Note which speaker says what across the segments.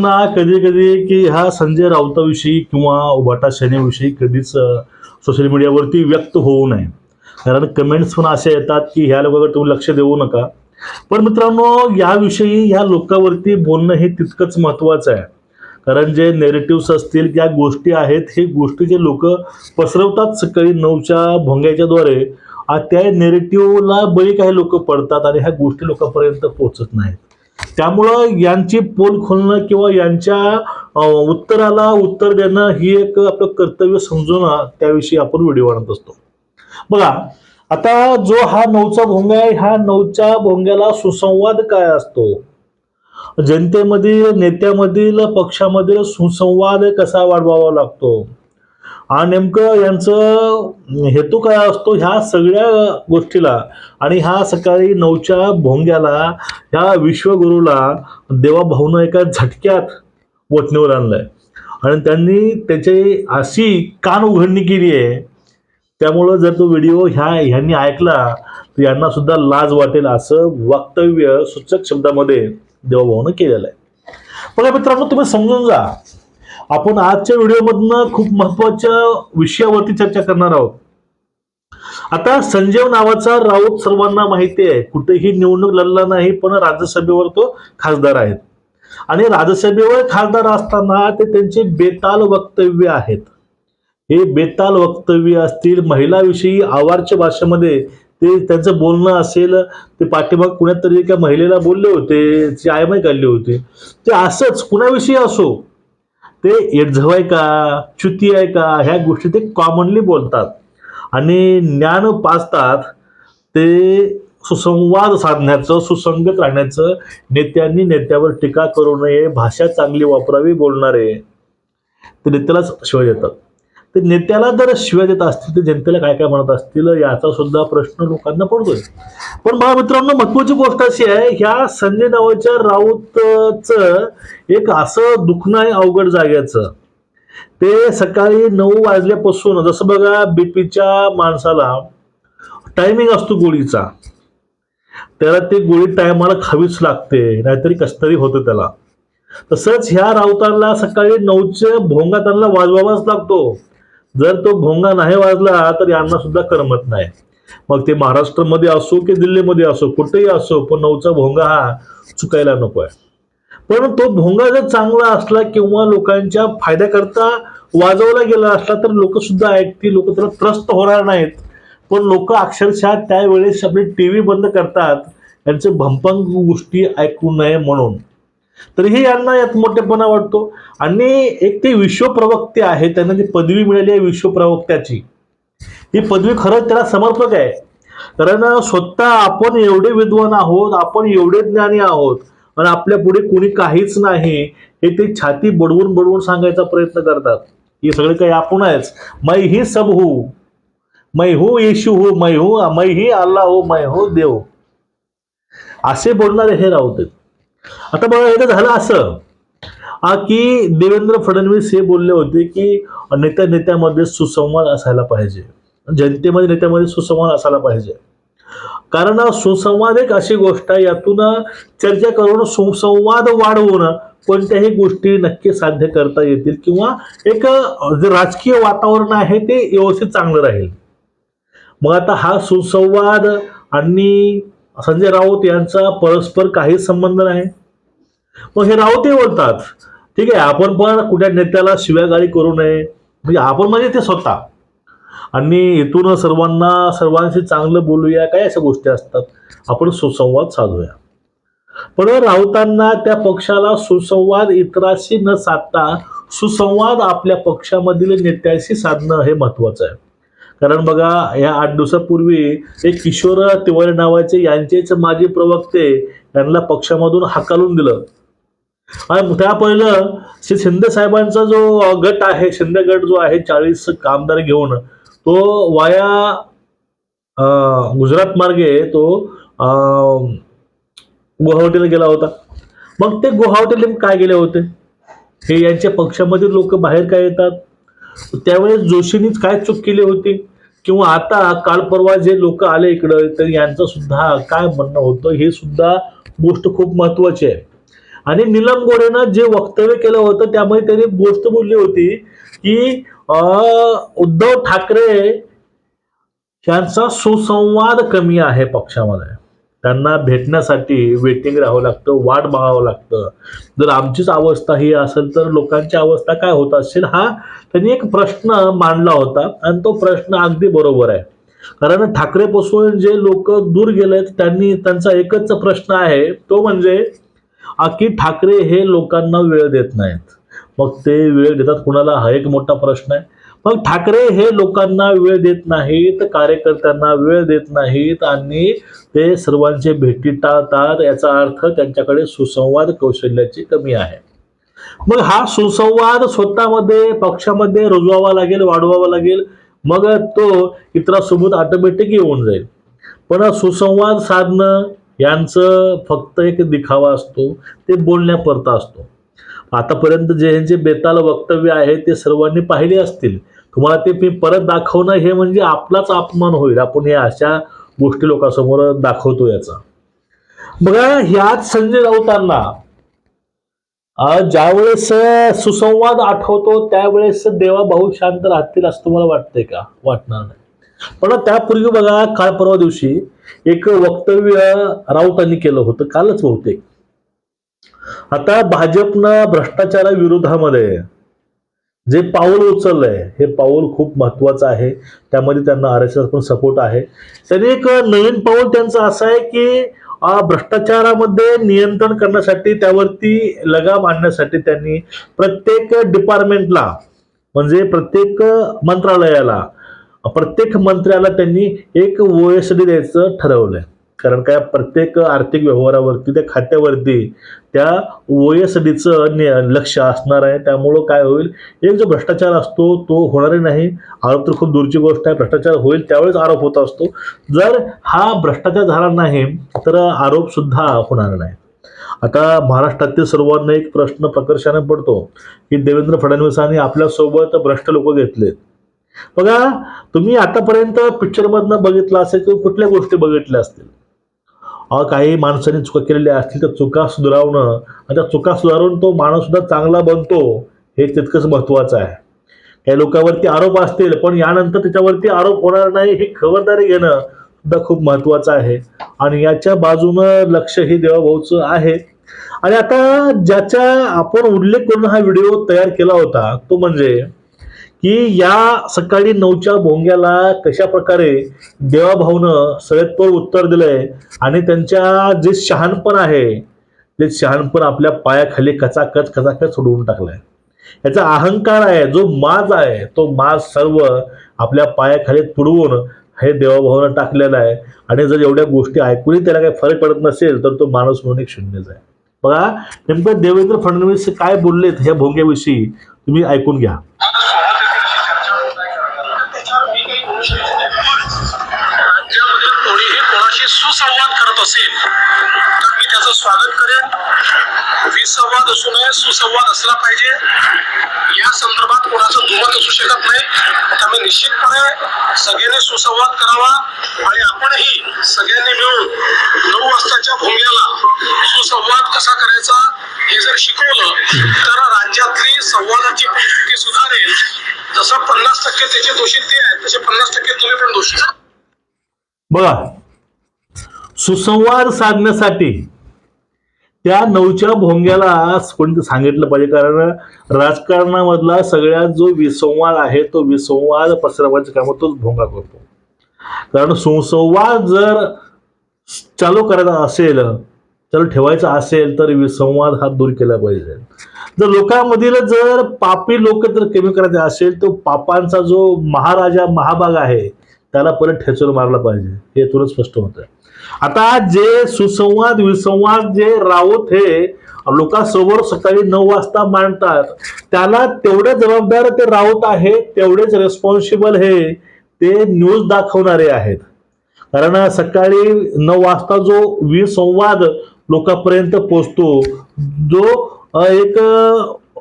Speaker 1: ना कधी कधी की हा संजय राऊताविषयी किंवा उभाटा सेनेविषयी कधीच सोशल मीडियावरती व्यक्त होऊ नये. कारण कमेंट्स पण असे येतात की ह्या लोकांकडे तुम्ही लक्ष देऊ नका. पण मित्रांनो याविषयी ह्या लोकांवरती बोलणं हे तितकंच महत्त्वाचं आहे. कारण जे नेरेटिव्स असतील त्या गोष्टी आहेत हे गोष्टी जे लोक पसरवतात सकाळी नऊच्या भोंग्याच्या द्वारे त्या नेरेटिव्हला बळी काही लोक पडतात आणि ह्या गोष्टी लोकांपर्यंत पोहोचत नाहीत. त्यामुळं यांची पोल खोलणं किंवा यांच्या उत्तराला उत्तर देणं ही एक आपलं कर्तव्य समजून त्याविषयी आपण व्हिडिओ आणत असतो. बघा आता जो हा नऊचा भोंगा आहे ह्या नऊच्या भोंग्याला सुसंवाद काय असतो? जनतेमधील नेत्यामधील पक्षामधील सुसंवाद कसा वाढवावा लागतो? हा नेमकं यांचं हेतू काय असतो? ह्या सगळ्या गोष्टीला आणि ह्या सकाळी नऊच्या भोंग्याला ह्या विश्वगुरूला देवाभाऊनं एका झटक्यात वटणीवर आणलंय. आणि त्यांनी त्याची अशी कान उघडणी केली आहे. त्यामुळं जर तो व्हिडिओ ह्या ह्यांनी ऐकला तर यांना सुद्धा लाज वाटेल असं वक्तव्य सूचक शब्दामध्ये देवाभाऊनं केलेलं आहे. बघा मित्रांनो तुम्ही समजून जा. आपण आजच्या व्हिडिओमधनं खूप महत्त्वाच्या विषयावरती चर्चा करणार आहोत. आता संजीव नावाचा राऊत सर्वांना माहिती आहे. कुठेही निवडणूक लढला नाही पण राज्यसभेवर तो खासदार आहेत आणि राज्यसभेवर खासदार असताना ते त्यांचे बेताल वक्तव्य आहेत. हे बेताल वक्तव्य असतील महिलाविषयी आवारच्या भाषेमध्ये ते त्यांचं बोलणं असेल ते पाठीमाग कुणातरी एका महिलेला बोलले होते ती आयमाय काढली होती. ते असंच कुणाविषयी असो ते एडझव आहे का च्युती आहे का ह्या गोष्टी ते कॉमनली बोलतात. आणि ज्ञान पाचतात ते सुसंवाद साधण्याचं सुसंगत राहण्याचं नेत्यांनी नेत्यावर टीका करू नये भाषा चांगली वापरावी बोलणारे ते नेत्यालाच शिवाय येतात ते नेत्याला जर शिवाय देत असतील तर जनतेला काय काय म्हणत असतील याचा सुद्धा प्रश्न लोकांना पडतोय. पण मला मित्रांनो महत्वाची गोष्ट अशी आहे ह्या संजय नावाच्या राऊतचं एक असं दुखणं आहे अवघड जाग्याचं ते सकाळी नऊ वाजल्यापासून जसं बघा बीपीच्या माणसाला टायमिंग असतो गोळीचा. त्याला ती गोळी टायमाला खावीच लागते नाहीतरी कसतरी होतं त्याला. तसंच ह्या राऊतांना सकाळी नऊच्या भोंगा त्यांना वाजवावाच लागतो. जर तो भोंगा नाही वाजला तर यांना सुद्धा करमत नाही. मग ते महाराष्ट्रामध्ये असो की दिल्लीमध्ये असो कुठेही असो पण नऊचा भोंगा हा चुकायला नको आहे. पण तो भोंगा जर चांगला असला किंवा लोकांच्या फायद्याकरता वाजवला गेला असला तर लोक सुद्धा ऐकतील लोक त्याला त्रस्त होणार नाहीत. पण लोक अक्षरशः त्यावेळेस आपली टी व्ही बंद करतात यांचे भंपंग गोष्टी ऐकू नये म्हणून. तरीही यांना यात मोठेपणा वाटतो. आणि एक ते विश्वप्रवक्ते आहे त्यांना जी पदवी मिळाली आहे विश्वप्रवक्त्याची ही पदवी खरंच त्याला समर्पक आहे. कारण स्वतः आपण एवढे विद्वान आहोत आपण एवढे ज्ञानी आहोत आणि आपल्या पुढे कोणी काहीच नाही हे ते छाती बडवून बडवून सांगायचा प्रयत्न करतात. हे सगळे काही आपण आहेच. मै ही सब हो मै हो येशू हो मै हो मै ही अल्ला हो मै हो देव असे बोलणारे हे राऊत आता बघा एकदा झालं असं. की देवेंद्र फडणवीस हे बोलले होते की नेत्या नेत्यामध्ये सुसंवाद असायला पाहिजे. जनतेमध्ये नेत्यामध्ये सुसंवाद असायला पाहिजे. कारण सुसंवाद एक अशी गोष्ट आहे यातून चर्चा करून सुसंवाद वाढवून कोणत्याही गोष्टी नक्की साध्य करता येतील किंवा एक जे राजकीय वातावरण आहे ते व्यवस्थित चांगलं राहील. मग आता हा सुसंवाद आणि संजय राऊत यांचा परस्पर काहीच संबंध नाही. मग हे राऊतही बोलतात ठीक आहे आपण पण कुठल्या नेत्याला शिव्यागाळी करू नये. म्हणजे आपण म्हणजे ते स्वतः. आणि इथून सर्वांना सर्वांशी चांगलं बोलूया काय अशा गोष्टी असतात. आपण सुसंवाद साधूया. पण राऊतांना त्या पक्षाला सुसंवाद इतरांशी न साधता सुसंवाद आपल्या पक्षामधील नेत्याशी साधणं हे महत्वाचं आहे. कारण बघा या आठ दिवसापूर्वी एक किशोर तिवारी नावाचे यांचेच माजी प्रवक्ते यांना पक्षामधून हाकालून दिलं. आणि त्या पहिलं श्री शिंदे साहेबांचा जो गट आहे शिंदे गट जो आहे चाळीस कामदार घेऊन तो वाया गुजरात मार्गे तो गुवाहाटीला गेला होता. मग ते गुवाहाटीला काय गेले होते? हे यांच्या पक्षामधील लोक बाहेर काय येतात? त्यावेळेस जोशींनीच काय चूक केली होती? किंवा आता काल परवा जे लोक आले इकडं तर यांचं सुद्धा काय म्हणणं होतं? हे सुद्धा गोष्ट खूप महत्वाची आहे. आणि नीलम गोडेनं जे वक्तव्य केलं होतं त्यामध्ये त्यांनी गोष्ट बोलली होती की उद्धव ठाकरे यांचा सुसंवाद कमी आहे पक्षामध्ये. त्यांना भेटण्यासाठी वेटिंग राहावं लागतं वाट बघावं लागतं. जर आमचीच अवस्था ही असेल तर लोकांची अवस्था काय होत असेल हा त्यांनी एक प्रश्न मांडला होता आणि तो प्रश्न अगदी बरोबर आहे. कारण ठाकरेपासून जे लोक दूर गेलेत त्यांनी त्यांचा एकच प्रश्न आहे तो म्हणजे की ठाकरे हे लोकांना वेळ देत नाहीत. मग ते वेळ देतात कुणाला? हा एक मोठा प्रश्न आहे. मग ठाकरे हे लोकांना वेळ देत नाहीत कार्यकर्त्यांना वेळ देत नाहीत आणि ते सर्वांचे भेटी टाळतात याचा अर्थ त्यांच्याकडे सुसंवाद कौशल्याची कमी आहे. मग हा सुसंवाद स्वतःमध्ये पक्षामध्ये रुजवावा लागेल वाढवावा लागेल मग तो इतरांसोबत ऑटोमॅटिक येऊन जाईल. पण सुसंवाद साधणं यांचं फक्त एक दिखावा असतो ते बोलण्यापुरता असतो. आतापर्यंत जे जे बेताल वक्तव्य आहे ते सर्वांनी पाहिले असतील. तुम्हाला ते मी परत दाखवणं हे म्हणजे आपलाच अपमान होईल. आपण हे अशा गोष्टी लोकांसमोर दाखवतो याचा. बघा ह्याच संजय राऊतांना ज्यावेळेस सुसंवाद आठवतो त्यावेळेस देवा भाऊ शांत राहतील असं तुम्हाला वाटतंय का? वाटणार नाही. पण त्यापूर्वी बघा काल परवा दिवशी एक वक्तव्य राऊतांनी केलं होतं कालच बहुतेक. आता भाजपनं भ्रष्टाचाराविरोधामध्ये जे पाऊल उचललंय हे पाऊल खूप महत्वाचं आहे. त्यामध्ये त्यांना आर एस एस पण सपोर्ट आहे. त्यांनी एक नवीन पाऊल त्यांचं असं आहे की भ्रष्टाचारामध्ये नियंत्रण करण्यासाठी त्यावरती लगाम आणण्यासाठी त्यांनी प्रत्येक डिपार्टमेंटला म्हणजे प्रत्येक मंत्रालयाला प्रत्येक मंत्र्याला त्यांनी एक ओ एस डी द्यायचं ठरवलंय. कारण काय? प्रत्येक आर्थिक व्यवहारावरती त्या खात्यावरती त्या ओ एस डीचं लक्ष असणार आहे. त्यामुळं काय होईल? एक जो भ्रष्टाचार असतो तो होणारही नाही. आरोप तर खूप दूरची गोष्ट आहे. भ्रष्टाचार होईल त्यावेळेस आरोप होत असतो. जर हा भ्रष्टाचार झाला नाही तर आरोप सुद्धा होणार नाही. आता महाराष्ट्रातील सर्वांना एक प्रश्न प्रकर्षाने पडतो की देवेंद्र फडणवीसांनी आपल्यासोबत भ्रष्ट लोक घेतलेत. बघा तुम्ही आतापर्यंत पिक्चरमधनं बघितलं असेल किंवा कुठल्या गोष्टी बघितल्या असतील? काही माणसांनी चुका केलेल्या असतील तर चुका सुधारवणं आणि त्या चुका सुधारून तो माणूस सुद्धा चांगला बनतो हे तितकंच महत्वाचं आहे. काही लोकांवरती आरोप असतील पण यानंतर त्याच्यावरती आरोप होणार नाही ही खबरदारी घेणं सुद्धा खूप महत्वाचं आहे. आणि याच्या बाजूनं लक्ष हे देवाभाऊचं आहे. आणि आता ज्याचा आपण उल्लेख करून हा व्हिडिओ तयार केला होता तो म्हणजे की या सकाळी नऊच्या भोंग्याला कशा प्रकारे देवाभाऊनं सयतपर उत्तर दिलंय आणि त्यांच्या जे शहाणपण आहे ते शहाणपण आपल्या पायाखाली कचाकच कचाकच सोडवून टाकलाय. याचा अहंकार आहे जो माज आहे तो माज सर्व आपल्या पायाखाली तुडवून हे देवाभावनं टाकलेलं आहे. आणि जर एवढ्या गोष्टी ऐकूनही त्याला काही फरक पडत नसेल तर तो माणूस म्हणून एक शून्यच आहे बघा नेमकं देवेंद्र फडणवीस काय बोललेत ह्या भोंग्याविषयी तुम्ही ऐकून घ्या.
Speaker 2: असेल तर मी त्याचं स्वागत करेन. विसंवाद असू नये सुसंवाद असला पाहिजे. या संदर्भात कोणाचं दुमत असू शकत नाही. त्यामुळे निश्चितपणे सगळ्यांनी सुसंवाद करावा आणि आपणही सगळ्यांनी मिळून नऊ वाजताच्या भूम्याला सुसंवाद कसा करायचा हे जर शिकवलं तर राज्यातली संवादाची परिस्थिती सुधारेल. जसं पन्नास टक्के त्याचे दोषी ते आहेत तसे पन्नास टक्के तुम्ही पण दोषी.
Speaker 1: बघा सुसंवाद साधण्यासाठी त्या नऊच्या भोंग्याला कोणी सांगितलं पाहिजे? कारण राजकारणामधला सगळ्यात जो विसंवाद आहे तो विसंवाद पसरवायचं काम तोच भोंगा करतो. कारण सुसंवाद जर चालू करायचा असेल चालू ठेवायचा असेल तर विसंवाद हा दूर केला पाहिजे. जर लोकांमधील जर पापी लोक जर कमी करायचे असेल तो पापांचा जो महाराजा महाभाग आहे त्याला परत ठेचून मारला पाहिजे. हे तुला स्पष्ट होतं आता जे सुसंवाद विसंवाद जे राऊत हे लोकांसमोर सकाळी नऊ वाजता मांडतात त्याला तेवढे जबाबदार ते राऊत आहे तेवढेच रेस्पॉन्सिबल हे ते न्यूज दाखवणारे आहेत. कारण सकाळी नऊ वाजता जो विसंवाद लोकांपर्यंत पोचतो जो एक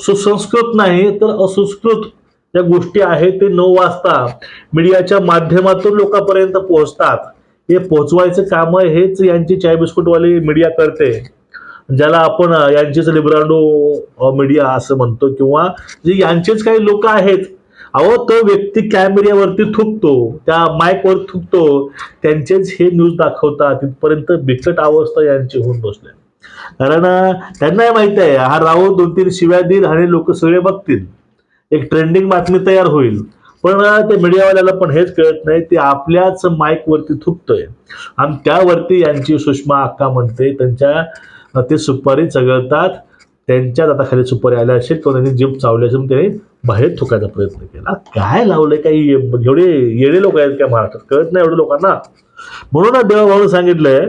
Speaker 1: सुसंस्कृत नाही तर असंस्कृत ज्या गोष्टी आहेत ते न वाचता मीडियाच्या माध्यमातून लोकांपर्यंत पोहोचतात. हे पोहोचवायचं काम हेच यांची चाय बिस्कुटवाली मीडिया करते. ज्याला आपण यांचेच लिब्रांडो मीडिया असं म्हणतो किंवा जे यांचेच काही लोक आहेत. अहो तो व्यक्ती कॅमेऱ्यावरती थुकतो त्या माईकवर थुकतो त्यांचेच हे न्यूज दाखवतात तिथपर्यंत बिकट अवस्था यांची होऊन बसल्या कारण त्यांनाही माहिती आहे हा राऊत दोन तीन शिव्या देईल आणि लोक सगळे बघतील. एक ट्रेंडिंग बातमी तयार होईल. पण ते मीडियावाल्याला पण हेच कळत नाही ते आपल्याच माईकवरती थुकतोय. आणि त्यावरती यांची सुषमा अक्का म्हणते त्यांच्या ते सुपारी चघळतात त्यांच्या दाताखाली सुपारी आल्या असेल तो त्यांनी जीप चावली असेल त्यांनी बाहेर थुकायचा प्रयत्न केला. काय लावलंय काही एवढे येडे लोक आहेत का महाराष्ट्रात? कळत नाही एवढे लोकांना. म्हणून देवाभाऊन सांगितलंय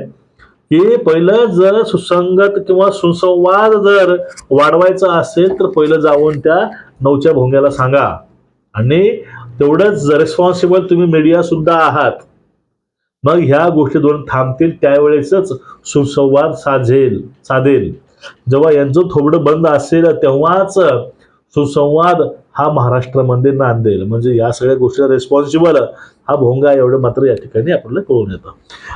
Speaker 1: हे पहिलं जर सुसंगत किंवा सुसंवाद जर वाढवायचा असेल तर पहिलं जाऊन त्या नऊच्या भोंग्याला सांगा. आणि तेवढंच रेस्पॉन्सिबल तुम्ही मीडिया सुद्धा आहात मग ह्या गोष्टी दोन थांबतील त्यावेळेसच सुसंवाद साधेल साधेल. जेव्हा यांचं थोबडं बंद असेल तेव्हाच सुसंवाद हा महाराष्ट्रामध्ये नांदेल म्हणजे या सगळ्या गोष्टीला रेस्पॉन्सिबल हा भोंगा एवढं मात्र या ठिकाणी आपल्याला कळून येतं.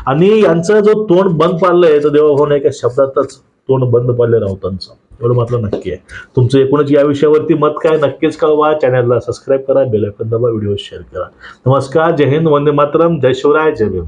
Speaker 1: आणि यांचा जो तोंड बंद पाडलंय तर देवा एका शब्दातच तोंड बंद पाडले राऊतांचं एवढं मात्र नक्की आहे. तुमचं एकूणच या विषयावरती मत काय नक्कीच कळवा. चॅनलला सबस्क्राईब करा बेल आयकॉन दाबा व्हिडिओ शेअर करा. नमस्कार जय हिंद वंदे मातरम जय शिवराय जय भीम.